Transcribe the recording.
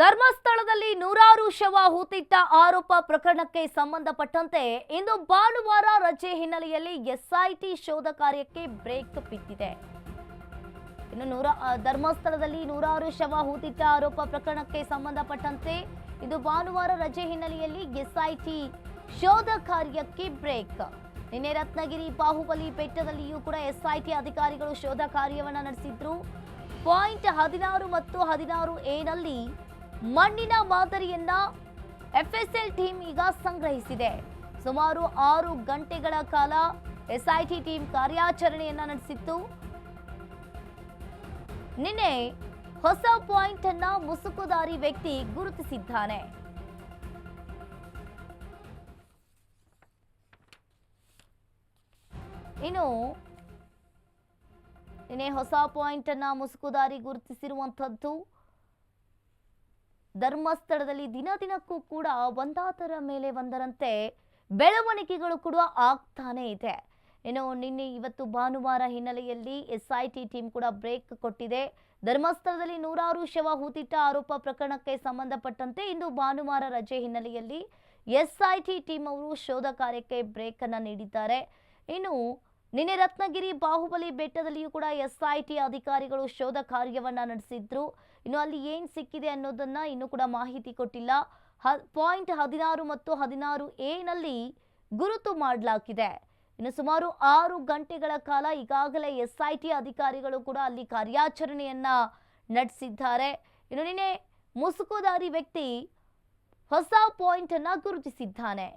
ಧರ್ಮಸ್ಥಳದಲ್ಲಿ ನೂರಾರು ಶವ ಹೂತಿಟ್ಟ ಆರೋಪ ಪ್ರಕರಣಕ್ಕೆ ಸಂಬಂಧಪಟ್ಟಂತೆ ಇಂದು ಭಾನುವಾರ ರಜೆ ಹಿನ್ನೆಲೆಯಲ್ಲಿ ಎಸ್ಐಟಿ ಶೋಧ ಕಾರ್ಯಕ್ಕೆ ಬ್ರೇಕ್ ಬಿದ್ದಿದೆ. ಇನ್ನು ನೂರ ಧರ್ಮಸ್ಥಳದಲ್ಲಿ ನೂರಾರು ಶವ ಹೂತಿಟ್ಟ ಆರೋಪ ಪ್ರಕರಣಕ್ಕೆ ಸಂಬಂಧಪಟ್ಟಂತೆ ಇದು ಭಾನುವಾರ ರಜೆ ಹಿನ್ನೆಲೆಯಲ್ಲಿ ಎಸ್ಐಟಿ ಶೋಧ ಕಾರ್ಯಕ್ಕೆ ಬ್ರೇಕ್. ನಿನ್ನೆ ರತ್ನಗಿರಿ ಬಾಹುಬಲಿ ಬೆಟ್ಟದಲ್ಲಿಯೂ ಕೂಡ ಎಸ್ಐಟಿ ಅಧಿಕಾರಿಗಳು ಶೋಧ ಕಾರ್ಯವನ್ನು ನಡೆಸಿದ್ರು. ಪಾಯಿಂಟ್ ಹದಿನಾರು ಮತ್ತು ಹದಿನಾರು ಎನಲ್ಲಿ ಮಣ್ಣಿನ ಮಾದರಿಯನ್ನ ಎಫ್ಎಸ್ಎಲ್ ಟೀಮ್ ಈಗ ಸಂಗ್ರಹಿಸಿದೆ. ಸುಮಾರು ಆರು ಗಂಟೆಗಳ ಕಾಲ ಎಸ್ಐಟಿ ಟೀಮ್ ಕಾರ್ಯಾಚರಣೆಯನ್ನ ನಡೆಸಿತ್ತು. ನಿನ್ನೆ ಹೊಸ ಪಾಯಿಂಟ್ ಅನ್ನ ಮುಸುಕುದಾರಿ ವ್ಯಕ್ತಿ ಗುರುತಿಸಿದ್ದಾನೆ. ಇನ್ನು ನಿನ್ನೆ ಹೊಸ ಪಾಯಿಂಟ್ ಅನ್ನ ಮುಸುಕುದಾರಿ ಗುರುತಿಸಿರುವಂಥದ್ದು ಧರ್ಮಸ್ಥಳದಲ್ಲಿ ದಿನ ದಿನಕ್ಕೂ ಕೂಡ ಒಂದಾದರ ಮೇಲೆ ಒಂದರಂತೆ ಬೆಳವಣಿಗೆಗಳು ಕೂಡ ಆಗ್ತಾನೇ ಇದೆ. ಇನ್ನು ನಿನ್ನೆ ಇವತ್ತು ಭಾನುವಾರ ಹಿನ್ನೆಲೆಯಲ್ಲಿ ಎಸ್ಐಟಿ ಟೀಮ್ ಕೂಡ ಬ್ರೇಕ್ ಕೊಟ್ಟಿದೆ. ಧರ್ಮಸ್ಥಳದಲ್ಲಿ ನೂರಾರು ಶವ ಹೂತಿಟ್ಟ ಆರೋಪ ಪ್ರಕರಣಕ್ಕೆ ಸಂಬಂಧಪಟ್ಟಂತೆ ಇಂದು ಭಾನುವಾರ ರಜೆ ಹಿನ್ನೆಲೆಯಲ್ಲಿ ಎಸ್ಐಟಿ ಟೀಮ್ ಅವರು ಶೋಧ ಕಾರ್ಯಕ್ಕೆ ಬ್ರೇಕ್ ನೀಡಿದ್ದಾರೆ. ಇನ್ನು ನಿನ್ನೆ ರತ್ನಗಿರಿ ಬಾಹುಬಲಿ ಬೆಟ್ಟದಲ್ಲಿಯೂ ಕೂಡ ಎಸ್ಐಟಿ ಅಧಿಕಾರಿಗಳು ಶೋಧ ಕಾರ್ಯವನ್ನ ನಡೆಸಿದ್ರು. ಇನ್ನು ಅಲ್ಲಿ ಏನು ಸಿಕ್ಕಿದೆ ಅನ್ನೋದನ್ನ ಇನ್ನೂ ಕೂಡ ಮಾಹಿತಿ ಕೊಟ್ಟಿಲ್ಲ. ಪಾಯಿಂಟ್ ಹದಿನಾರು ಮತ್ತು ಹದಿನಾರು ಎನಲ್ಲಿ ಗುರುತು ಮಾಡಲಾಗಿದೆ. ಇನ್ನು ಸುಮಾರು ಆರು ಗಂಟೆಗಳ ಕಾಲ ಈಗಾಗಲೇ ಎಸ್ಐಟಿ ಅಧಿಕಾರಿಗಳು ಕೂಡ ಅಲ್ಲಿ ಕಾರ್ಯಾಚರಣೆಯನ್ನ ನಡೆಸಿದ್ದಾರೆ. ಇನ್ನು ನಿನ್ನೆ ಮುಸುಕುದಾರಿ ವ್ಯಕ್ತಿ ಹೊಸ ಪಾಯಿಂಟ್ ಅನ್ನ ಗುರುತಿಸಿದ್ದಾನೆ.